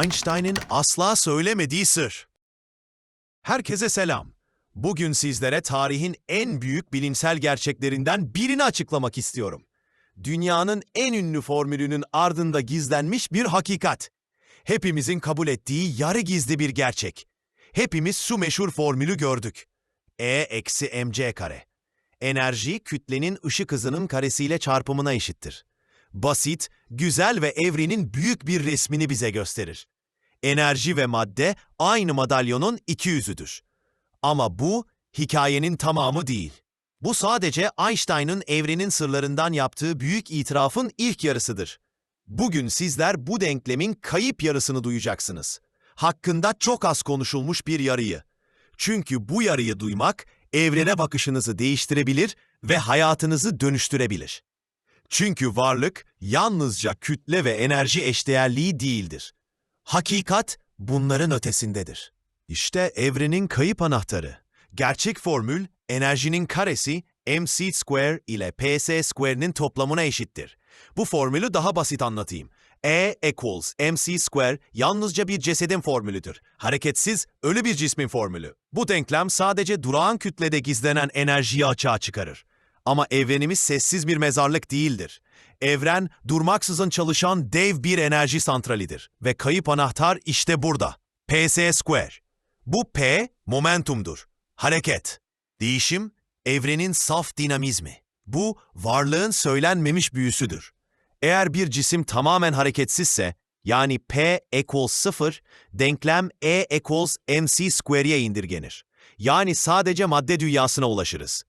Einstein'ın asla söylemediği sır. Herkese selam. Bugün sizlere tarihin en büyük bilimsel gerçeklerinden birini açıklamak istiyorum. Dünyanın en ünlü formülünün ardında gizlenmiş bir hakikat. Hepimizin kabul ettiği yarı gizli bir gerçek. Hepimiz şu meşhur formülü gördük. E eksi mc kare. Enerji kütlenin ışık hızının karesiyle çarpımına eşittir. Basit, güzel ve evrenin büyük bir resmini bize gösterir. Enerji ve madde aynı madalyonun iki yüzüdür. Ama bu hikayenin tamamı değil. Bu sadece Einstein'ın evrenin sırlarından yaptığı büyük itirafın ilk yarısıdır. Bugün sizler bu denklemin kayıp yarısını duyacaksınız. Hakkında çok az konuşulmuş bir yarıyı. Çünkü bu yarıyı duymak evrene bakışınızı değiştirebilir ve hayatınızı dönüştürebilir. Çünkü varlık yalnızca kütle ve enerji eşdeğerliği değildir. Hakikat bunların ötesindedir. İşte evrenin kayıp anahtarı. Gerçek formül enerjinin karesi mc square ile ps square'nin toplamına eşittir. Bu formülü daha basit anlatayım. E equals mc square yalnızca bir cesedin formülüdür. Hareketsiz, ölü bir cismin formülü. Bu denklem sadece durağan kütlede gizlenen enerjiyi açığa çıkarır. Ama evrenimiz sessiz bir mezarlık değildir. Evren, durmaksızın çalışan dev bir enerji santralidir. Ve kayıp anahtar işte burada. ps square. Bu P, momentumdur. Hareket. Değişim, evrenin saf dinamizmi. Bu, varlığın söylenmemiş büyüsüdür. Eğer bir cisim tamamen hareketsizse, yani P equals 0, denklem E equals mc square'ye indirgenir. Yani sadece madde dünyasına ulaşırız.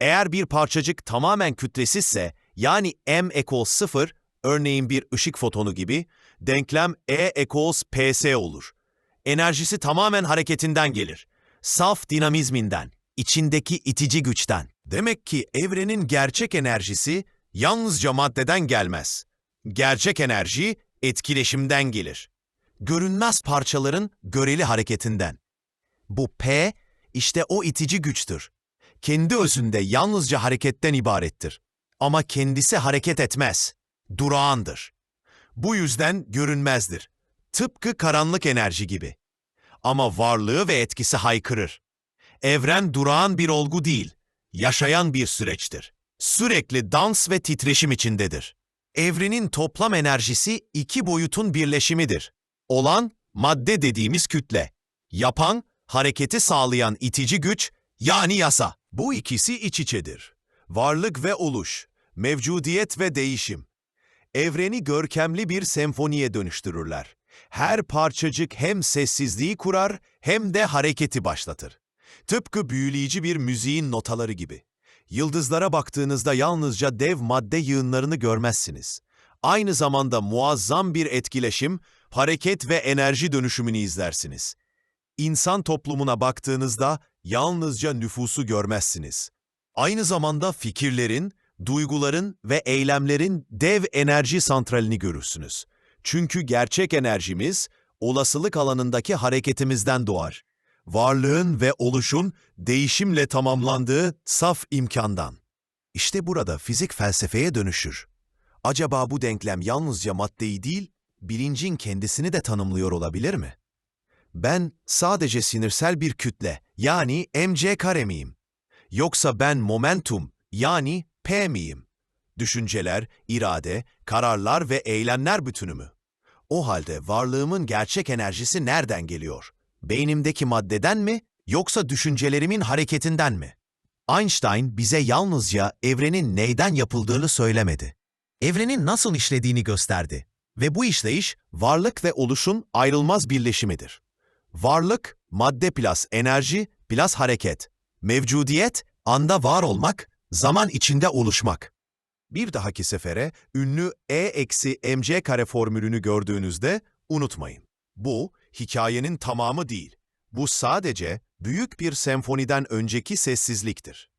Eğer bir parçacık tamamen kütlesizse, yani m equals 0, örneğin bir ışık fotonu gibi, denklem E equals ps olur. Enerjisi tamamen hareketinden gelir. Saf dinamizminden, içindeki itici güçten. Demek ki evrenin gerçek enerjisi yalnızca maddeden gelmez. Gerçek enerji etkileşimden gelir. Görünmez parçaların göreli hareketinden. Bu P işte o itici güçtür. Kendi özünde yalnızca hareketten ibarettir. Ama kendisi hareket etmez. Durağandır. Bu yüzden görünmezdir. Tıpkı karanlık enerji gibi. Ama varlığı ve etkisi haykırır. Evren durağan bir olgu değil, yaşayan bir süreçtir. Sürekli dans ve titreşim içindedir. Evrenin toplam enerjisi iki boyutun birleşimidir. Olan, madde dediğimiz kütle. Yapan, hareketi sağlayan itici güç, yani yasa. Bu ikisi iç içedir. Varlık ve oluş, mevcudiyet ve değişim. Evreni görkemli bir senfoniye dönüştürürler. Her parçacık hem sessizliği kurar hem de hareketi başlatır. Tıpkı büyüleyici bir müziğin notaları gibi. Yıldızlara baktığınızda yalnızca dev madde yığınlarını görmezsiniz. Aynı zamanda muazzam bir etkileşim, hareket ve enerji dönüşümünü izlersiniz. İnsan toplumuna baktığınızda yalnızca nüfusu görmezsiniz. Aynı zamanda fikirlerin, duyguların ve eylemlerin dev enerji santralini görürsünüz. Çünkü gerçek enerjimiz, olasılık alanındaki hareketimizden doğar. Varlığın ve oluşun değişimle tamamlandığı saf imkandan. İşte burada fizik felsefeye dönüşür. Acaba bu denklem yalnızca maddeyi değil, bilincin kendisini de tanımlıyor olabilir mi? Ben sadece sinirsel bir kütle, yani mc kare miyim? Yoksa ben momentum, yani p miyim? Düşünceler, irade, kararlar ve eylemler bütünü mü? O halde varlığımın gerçek enerjisi nereden geliyor? Beynimdeki maddeden mi, yoksa düşüncelerimin hareketinden mi? Einstein bize yalnızca evrenin neyden yapıldığını söylemedi. Evrenin nasıl işlediğini gösterdi. Ve bu işleyiş, varlık ve oluşun ayrılmaz birleşimidir. Varlık, madde plus enerji plus hareket. Mevcudiyet, anda var olmak, zaman içinde oluşmak. Bir dahaki sefere ünlü E eksi mc kare formülünü gördüğünüzde unutmayın. Bu, hikayenin tamamı değil. Bu sadece büyük bir senfoniden önceki sessizliktir.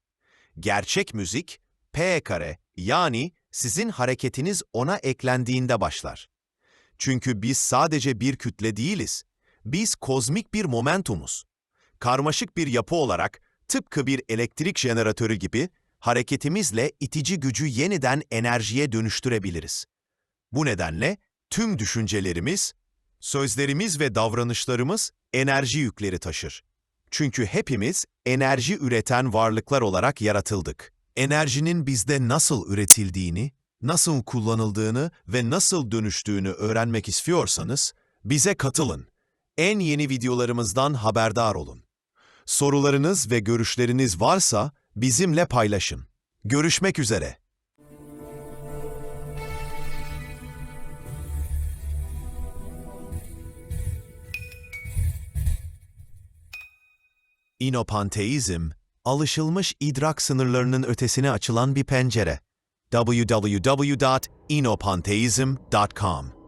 Gerçek müzik, P kare yani sizin hareketiniz ona eklendiğinde başlar. Çünkü biz sadece bir kütle değiliz. Biz kozmik bir momentumuz. Karmaşık bir yapı olarak tıpkı bir elektrik jeneratörü gibi hareketimizle itici gücü yeniden enerjiye dönüştürebiliriz. Bu nedenle tüm düşüncelerimiz, Sözlerimiz ve davranışlarımız enerji yükleri taşır. Çünkü hepimiz enerji üreten varlıklar olarak yaratıldık. Enerjinin bizde nasıl üretildiğini, nasıl kullanıldığını ve nasıl dönüştüğünü öğrenmek istiyorsanız bize katılın. En yeni videolarımızdan haberdar olun. Sorularınız ve görüşleriniz varsa bizimle paylaşın. Görüşmek üzere. İnopanteizm, alışılmış idrak sınırlarının ötesine açılan bir pencere. www.inopanteism.com